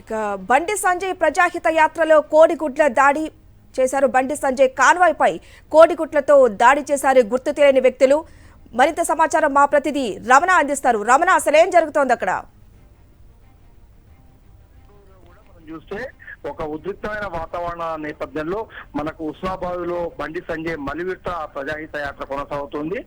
ఇక బండి సంజయ్ ప్రజాహిత యాత్రలో కోడిగుడ్ల దాడి చేశారు. బండి సంజయ్ కాన్వాయ్పై కోడిగుడ్లతో దాడి చేశారు గుర్తు తెలియని వ్యక్తులు. మరింత సమాచారం మా ప్రతినిధి రమణ అందిస్తారు. రమణ అసలేం జరుగుతోంది అక్కడ చూస్తే ఒక ఉద్రిక్తమైన వాతావరణ నేపథ్యంలో మనకు ఉస్మాబాద్లో బండి సంజయ్ మలివిడత ప్రజాహిత యాత్ర కొనసాగుతుంది.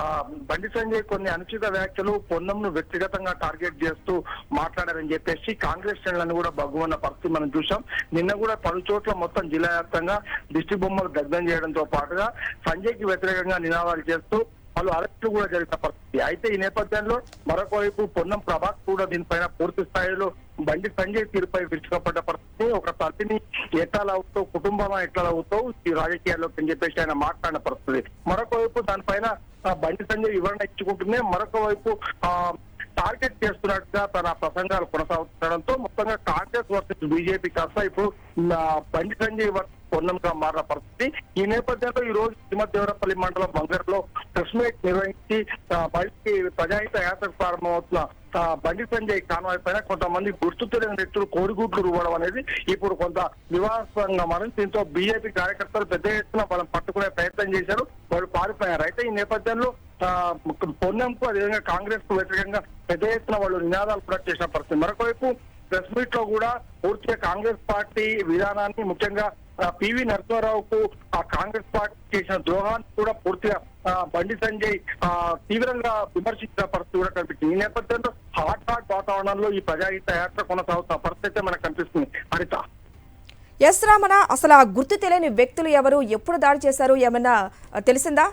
ఆ బండి సంజయ్ కొన్ని అనుచిత వ్యాఖ్యలు పొన్నంను వ్యక్తిగతంగా టార్గెట్ చేస్తూ మాట్లాడారని చెప్పేసి కాంగ్రెస్ శ్రేణులను కూడా బగ్గుమన్న పరిస్థితి మనం చూసాం నిన్న కూడా పలు చోట్ల మొత్తం జిల్లా వ్యాప్తంగా దిష్టి బొమ్మలు దగ్ధం చేయడంతో పాటుగా సంజయ్కి వ్యతిరేకంగా నినాదాలు చేస్తూ పలు అరెస్టులు కూడా జరిగిన పరిస్థితి. అయితే ఈ నేపథ్యంలో మరొక వైపు పొన్నం ప్రభాస్ కూడా దీనిపైన పూర్తి స్థాయిలో బండి సంజయ్ తీరుపై విరుచుకపడ్డ పరిస్థితి. ఒక తల్లిని ఎట్లా అవుతావు కుటుంబమా ఎట్లా అవుతావు ఈ రాజకీయాల్లోకి అని చెప్పేసి ఆయన మాట్లాడిన పరిస్థితి. మరొక వైపు దానిపైన బండి సంజయ్ వివరణ ఇచ్చుకుంటుంది. మరొక వైపు ఆ టార్గెట్ చేస్తున్నట్టుగా తన ప్రసంగాలు కొనసాగుతుండడంతో మొత్తంగా కాంగ్రెస్ వర్సెస్ బీజేపీ కాస్త ఇప్పుడు బండి సంజయ్ వర్సెస్ పొన్నంగా మారిన పరిస్థితి. ఈ నేపథ్యంలో ఈ రోజు సింహదేవరపల్లి మండలం బంగారులో ప్రెస్ మీట్ నిర్వహించి బయటికి ప్రజాహిత యాత్రకు ప్రారంభమవుతున్న బండి సంజయ్ కాన్వాయ్ పైన కొంతమంది గుర్తు తెలియని వ్యక్తులు కోడిగుడ్లు రువ్వడం అనేది ఇప్పుడు కొంత వివాదంగా మారింది. దీంతో బీజేపీ కార్యకర్తలు పెద్ద ఎత్తున వాళ్ళని పట్టుకునే ప్రయత్నం చేశారు. వాళ్ళు పారిపోయారు. అయితే ఈ నేపథ్యంలో పొన్నంకు అదేవిధంగా కాంగ్రెస్కు వ్యతిరేకంగా పెద్ద ఎత్తున వాళ్ళు నినాదాలు కూడా చేసిన పరిస్థితి. మరొకవైపు ప్రెస్ మీట్లో కూడా పూర్తిగా కాంగ్రెస్ పార్టీ విధానాన్ని ముఖ్యంగా పివి నరసింహారావుకు ఆ కాంగ్రెస్ పార్టీ చేసిన ద్రోహాన్ని కూడా పూర్తిగా బండి సంజయ్ ఆ, తీవ్రంగా విమర్శించిన పరిస్థితి కూడా కనిపించింది ఈ నేపథ్యంలో హాట్ హాట్ వాతావరణంలో ఈ ప్రజాహిత యాత్ర కొనసాగుతున్న పరిస్థితి అయితే మనకు కనిపిస్తుంది. హరిత. ఎస్ రామణ అసలు ఆ గుర్తు తెలియని వ్యక్తులు ఎవరు? ఎప్పుడు దాడి చేశారు? ఏమన్నా తెలిసిందా?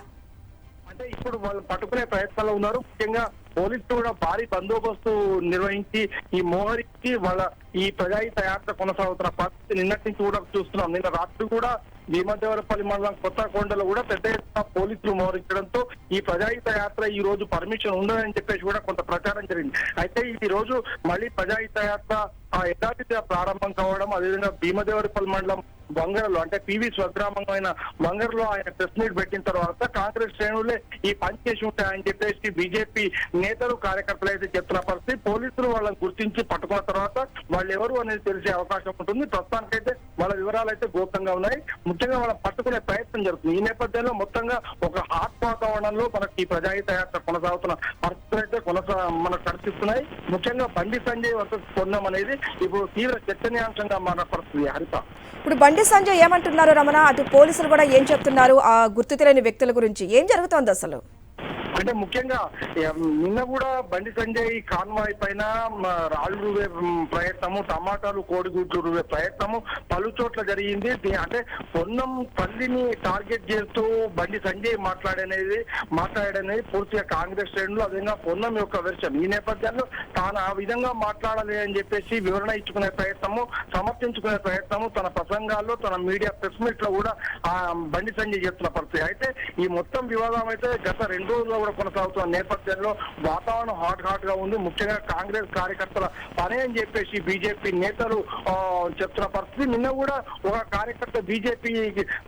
అంటే ఇప్పుడు వాళ్ళు పట్టుకునే ప్రయత్నాలు ఉన్నారు. ముఖ్యంగా పోలీసులు కూడా భారీ బందోబస్తు నిర్వహించి ఈ మోహరికి వాళ్ళ ఈ ప్రజాహిత యాత్ర కొనసాగుతున్న పరిస్థితి నిన్నటి నుంచి కూడా చూస్తున్నాం. నిన్న రాత్రి కూడా భీమదేవరపల్లి మండలం కొత్తకొండలో కూడా పెద్ద ఎత్తున పోలీసులు మోహరించడంతో ఈ ప్రజాహిత యాత్ర ఈ రోజు పర్మిషన్ ఉండదని చెప్పేసి కూడా కొంత ప్రచారం జరిగింది. అయితే ఈ రోజు మళ్ళీ ప్రజాహిత యాత్ర ఆ యథాతిథిగా ప్రారంభం కావడం అదేవిధంగా భీమదేవరపల్లి మండలం బంగారులో అంటే పివి స్వగ్రామమైన బంగారులో ఆయన ప్రెస్ మీట్ పెట్టిన తర్వాత కాంగ్రెస్ శ్రేణులే ఈ పని చేసి ఉంటాయని చెప్పేసి బీజేపీ నేతలు కార్యకర్తలు అయితే చెప్తున్న పరిస్థితి. పోలీసులు వాళ్ళని గుర్తించి పట్టుకున్న తర్వాత వాళ్ళు ఎవరు అనేది తెలిసే అవకాశం ఉంటుంది. ప్రస్తుతానికైతే వాళ్ళ వివరాలు అయితే గోప్యంగా ఉన్నాయి. ముఖ్యంగా వాళ్ళ పట్టుకునే ప్రయత్నం జరుగుతుంది. ఈ నేపథ్యంలో మొత్తంగా ఒక హాట్ వాతావరణంలో మనకి ఈ ప్రజాహిత యాత్ర కొనసాగుతున్న పరిస్థితులు అయితే కొనసా మనకు కనిపిస్తున్నాయి. ముఖ్యంగా బండి సంజయ్ వర్సెస్ పొన్నం అనేది ఇప్పుడు తీవ్ర చర్చనీయాంశంగా మారిన పరిస్థితి హరిత. ఇప్పుడు బండి సంజయ్ ఏమంటున్నారు రమణ? అటు పోలీసులు కూడా ఏం చెప్తున్నారు? ఆ గుర్తు తెలియని వ్యక్తుల గురించి ఏం జరుగుతోంది అసలు? అంటే ముఖ్యంగా నిన్న కూడా బండి సంజయ్ కాన్వాయ్ పైన రాళ్ళు రువే ప్రయత్నము టమాటాలు కోడిగుడ్లు రువే ప్రయత్నము పలు చోట్ల జరిగింది. అంటే పొన్నం పల్లిని టార్గెట్ చేస్తూ బండి సంజయ్ మాట్లాడనేది మాట్లాడనేది పూర్తిగా కాంగ్రెస్ శ్రేణులు అదేవిధంగా పొన్నం యొక్క వెర్షన్. ఈ నేపథ్యంలో తాను ఆ విధంగా మాట్లాడాలి అని చెప్పేసి వివరణ ఇచ్చుకునే ప్రయత్నము సమర్థించుకునే ప్రయత్నము తన ప్రసంగాల్లో తన మీడియా ప్రెస్ మీట్లో కూడా ఆ బండి సంజయ్ చేస్తున్న పరిస్థితి. అయితే ఈ మొత్తం వివాదం అయితే గత రెండు రోజుల్లో కూడా కొనసాగుతున్న నేపథ్యంలో వాతావరణం హాట్ హాట్గా ఉంది. ముఖ్యంగా కాంగ్రెస్ కార్యకర్తల పని అని చెప్పేసి బీజేపీ నేతలు చెప్తున్న పరిస్థితి. నిన్న కూడా ఒక కార్యకర్త బీజేపీ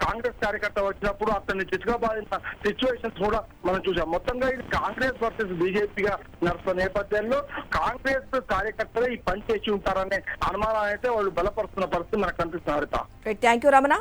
కాంగ్రెస్ కార్యకర్త వచ్చినప్పుడు అతన్ని చిచ్చుకోబాదిన సిచ్యువేషన్స్ కూడా మనం చూసాం. మొత్తంగా ఇది కాంగ్రెస్ వర్సెస్ బీజేపీగా నడుస్తున్న నేపథ్యంలో కాంగ్రెస్ కార్యకర్తలే ఈ పని చేసి ఉంటారనే అనుమానం అయితే వాళ్ళు బలపరుస్తున్న పరిస్థితి మనకు కనిపిస్తుంది హరిత. Thank you Ramana.